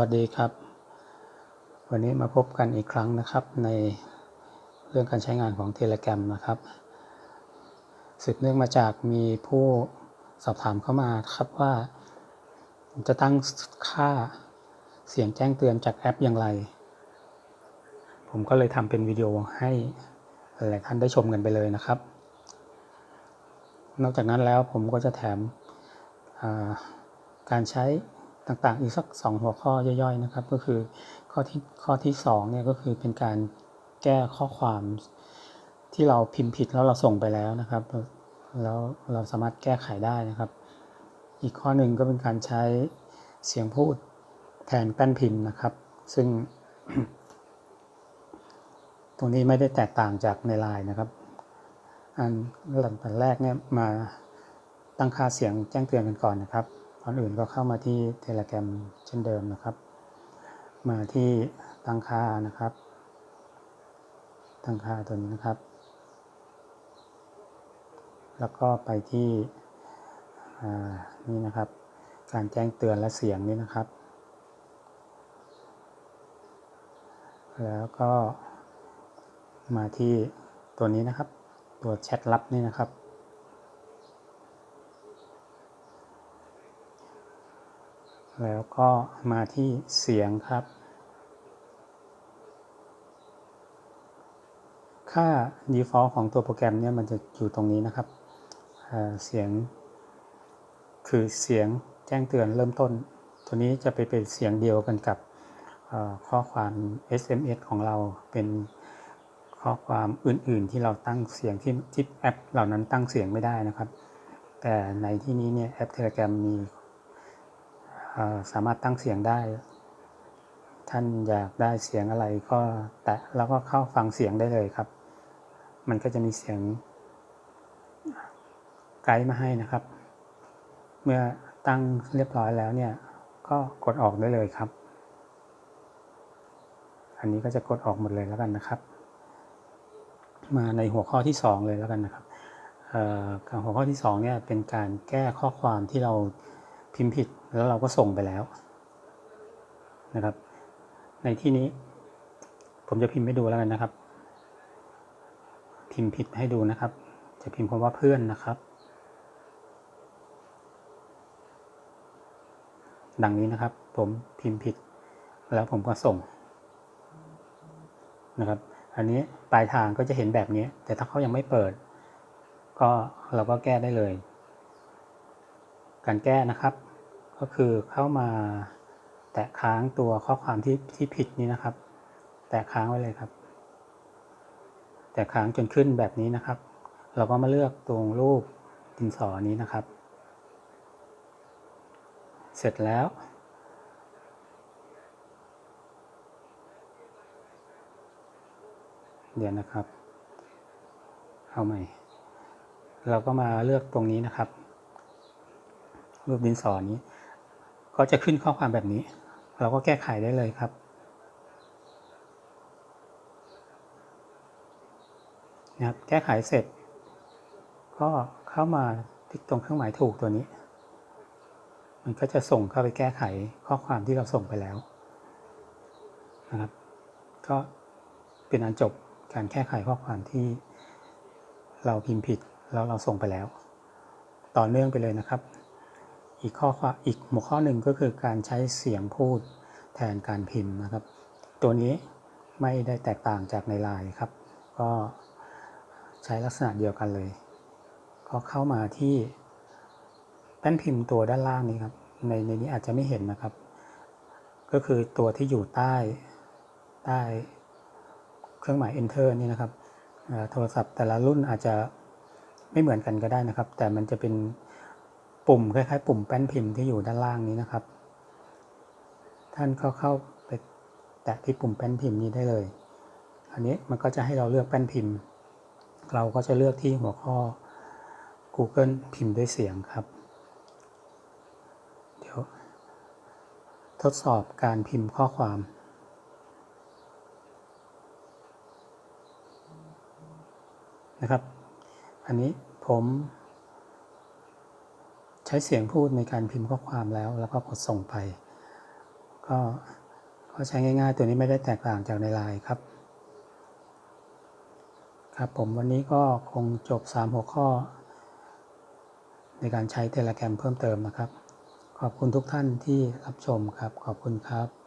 วัสดีครับ วันนี้มาพบกันอีกครั้งนะครับในเรื่องการใช้งานของ Telegram นะครับ สืบเนื่องมาจากมีผู้สอบถามเข้ามาครับว่า จะตั้งค่าเสียงแจ้งเตือนจากแอปอย่างไร ผมก็เลยทำเป็นวิดีโอให้หลายท่านได้ชมกันไปเลยนะครับ นอกจากนั้นแล้วผมก็จะแถมการใช้ ต่างๆ อีกสักสองหัวข้อย่อยๆนะครับ ก็คือข้อที่ข้อที่สองเนี่ยก็คือเป็นการแก้ข้อความที่เราพิมพ์ผิดแล้วเราส่งไปแล้วนะครับ แล้วเราสามารถแก้ไขได้นะครับ อีกข้อหนึ่งก็เป็นการใช้เสียงพูดแทนแป้นพิมพ์นะครับ ซึ่ง ตรงนี้ไม่ได้แตกต่างจากในไลน์นะครับ อันหลังแต่แรกเนี่ยมาตั้งค่าเสียงแจ้งเตือนกันก่อนนะครับ ก่อนอื่นก็เข้ามาที่ Telegram เช่นเดิมนะครับ มาที่ตั้งค่านะครับ ตั้งค่าตัวนี้นะครับ แล้วก็ไปที่นี่นะครับ การแจ้งเตือนและเสียงนี่นะครับ แล้วก็มาที่ตัวนี้นะครับ ตัวแชทลับนี่นะครับ แล้วก็มาที่เสียงครับ ค่า default ของตัวโปรแกรมเนี่ยมันจะอยู่ตรงนี้นะครับเสียง คือเสียงแจ้งเตือนเริ่มต้น ตัวนี้จะไปเป็นเสียงเดียวกันกับข้อความ SMS ของเราเป็นข้อความอื่นๆที่เราตั้งเสียงที่ที่แอปเหล่านั้นตั้งเสียงไม่ได้นะครับ แต่ในที่นี้เนี่ยแอป Telegram มี สามารถตั้งเสียงได้ ท่านอยากได้เสียงอะไรก็แตะแล้วก็เข้าฟังเสียงได้เลยครับ มันก็จะมีเสียงไกด์มาให้นะครับ เมื่อตั้งเรียบร้อยแล้วเนี่ย ก็กดออกได้เลยครับ อันนี้ก็จะกดออกหมดเลยแล้วกันนะครับ มาในหัวข้อที่ 2 เลยแล้วกันนะครับหัวข้อที่2เนี่ยเป็นการแก้ข้อความที่เรา พิมพ์ผิดแล้วเราก็ส่งไปแล้วนะครับ ในที่นี้ ผมจะพิมพ์ให้ดูแล้วกันนะครับ พิมพ์ผิดให้ดูนะครับ จะพิมพ์คำว่าเพื่อนนะครับ ดังนี้นะครับ ผมพิมพ์ผิด แล้วผมก็ส่งนะครับ อันนี้ปลายทางก็จะเห็นแบบนี้ แต่ถ้าเขายังไม่เปิด ก็เราก็แก้ได้เลย การแก้นะครับ ก็คือเข้ามาแตะค้างตัวข้อความที่ที่ผิดนี้นะครับ แตะค้างไว้เลยครับ แตะค้างจนขึ้นแบบนี้นะครับ เราก็มาเลือกตรงรูปดินสอนี้นะครับ เสร็จแล้ว เดี๋ยวนะครับ เอาใหม่ เราก็มาเลือกตรงนี้นะครับ รูปดินสอนี้ ก็จะขึ้นข้อความแบบนี้ เราก็แก้ไขได้เลยครับ นะครับ แก้ไขเสร็จ ก็เข้ามาที่ตรงเครื่องหมายถูกตัวนี้ มันก็จะส่งเข้าไปแก้ไขข้อความที่เราส่งไปแล้วนะครับ ก็เป็นอันจบการแก้ไขข้อความที่เราพิมพ์ผิดแล้วเราส่งไปแล้ว ต่อเนื่องไปเลยนะครับ อีกข้ออีกหัวข้อหนึ่งก็คือการใช้เสียงพูดแทนการพิมพ์นะครับ ตัวนี้ไม่ได้แตกต่างจากในไลน์ครับ ก็ใช้ลักษณะเดียวกันเลย ก็เข้ามาที่แป้นพิมพ์ตัวด้านล่างนี้ครับ ในในนี้อาจจะไม่เห็นนะครับ ก็คือตัวที่อยู่ใต้ใต้เครื่องหมาย enter นี่นะครับโทรศัพท์แต่ละรุ่นอาจจะไม่เหมือนกันก็ได้นะครับ แต่มันจะเป็น ปุ่มคล้ายๆ ปุ่มแป้นพิมพ์ที่อยู่ด้านล่างนี้นะครับ ท่านก็เข้าไปแตะที่ปุ่มแป้นพิมพ์นี้ได้เลย อันนี้มันก็จะให้เราเลือกแป้นพิมพ์ เราก็จะเลือกที่หัวข้อ Google พิมพ์ด้วยเสียงครับ เดี๋ยว ทดสอบการพิมพ์ข้อความนะครับ อันนี้ผม ใช้เสียงพูดในการพิมพ์ข้อความแล้ว แล้วก็กดส่งไป ก็ก็ใช้ง่าย ๆ ตัวนี้ไม่ได้แตกต่างจากในไลน์ครับ ครับผมวันนี้ก็คงจบ 3 หัวข้อ ในการใช้เทเลแกรมเพิ่มเติมนะครับ ขอบคุณทุกท่านที่รับชมครับ ขอบคุณครับ